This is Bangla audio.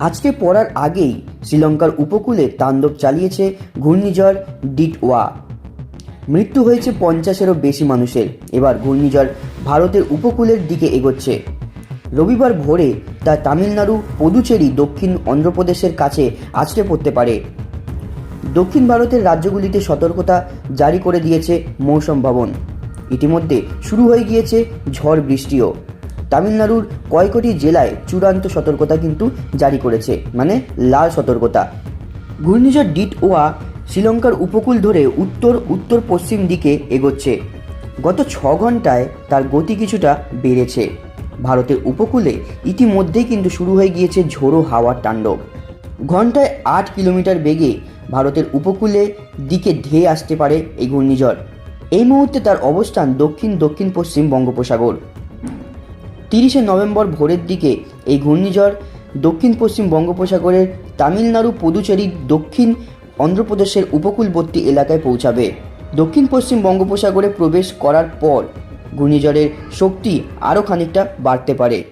আজকে পড়ার আগেই শ্রীলঙ্কার উপকূলে তাণ্ডব চালিয়েছে ঘূর্ণিঝড় ডিটওয়া। মৃত্যু হয়েছে পঞ্চাশেরও বেশি মানুষের। এবার ঘূর্ণিঝড় ভারতের উপকূলের দিকে এগোচ্ছে। রবিবার ভোরে তা তামিলনাড়ু, পদুচেরি, দক্ষিণ অন্ধ্রপ্রদেশের কাছে আছড়ে পড়তে পারে। দক্ষিণ ভারতের রাজ্যগুলিতে সতর্কতা জারি করে দিয়েছে মৌসম ভবন। ইতিমধ্যে শুরু হয়ে গিয়েছে ঝড় বৃষ্টিও। তামিলনাড়ুর কয়কটি জেলায় চূড়ান্ত সতর্কতা কিন্তু জারি করেছে মানে লাল সতর্কতা। ঘূর্ণিঝড় ডিট ওয়া শ্রীলঙ্কার উপকূল ধরে উত্তর উত্তর পশ্চিম দিকে এগোচ্ছে। গত ছ ঘন্টায় তার গতি কিছুটা বেড়েছে। ভারতের উপকূলে ইতিমধ্যেই কিন্তু শুরু হয়ে গিয়েছে ঝোড়ো হাওয়ার তাণ্ডব। ঘন্টায় আট কিলোমিটার বেগে ভারতের উপকূলে দিকে ধেয়ে আসতে পারে এই ঘূর্ণিঝড়। এই মুহূর্তে তার অবস্থান দক্ষিণ দক্ষিণ পশ্চিম বঙ্গোপসাগর। তিরিশে নভেম্বর ভোরের দিকে এই ঘূর্ণিঝড় দক্ষিণ পশ্চিম বঙ্গোপসাগরের তামিলনাড়ু পুদুচেরির দক্ষিণ অন্ধ্রপ্রদেশের উপকূলবর্তী এলাকায় পৌঁছাবে। দক্ষিণ পশ্চিম বঙ্গোপসাগরে প্রবেশ করার পর ঘূর্ণিঝড়ের শক্তি আরও খানিকটা বাড়তে পারে।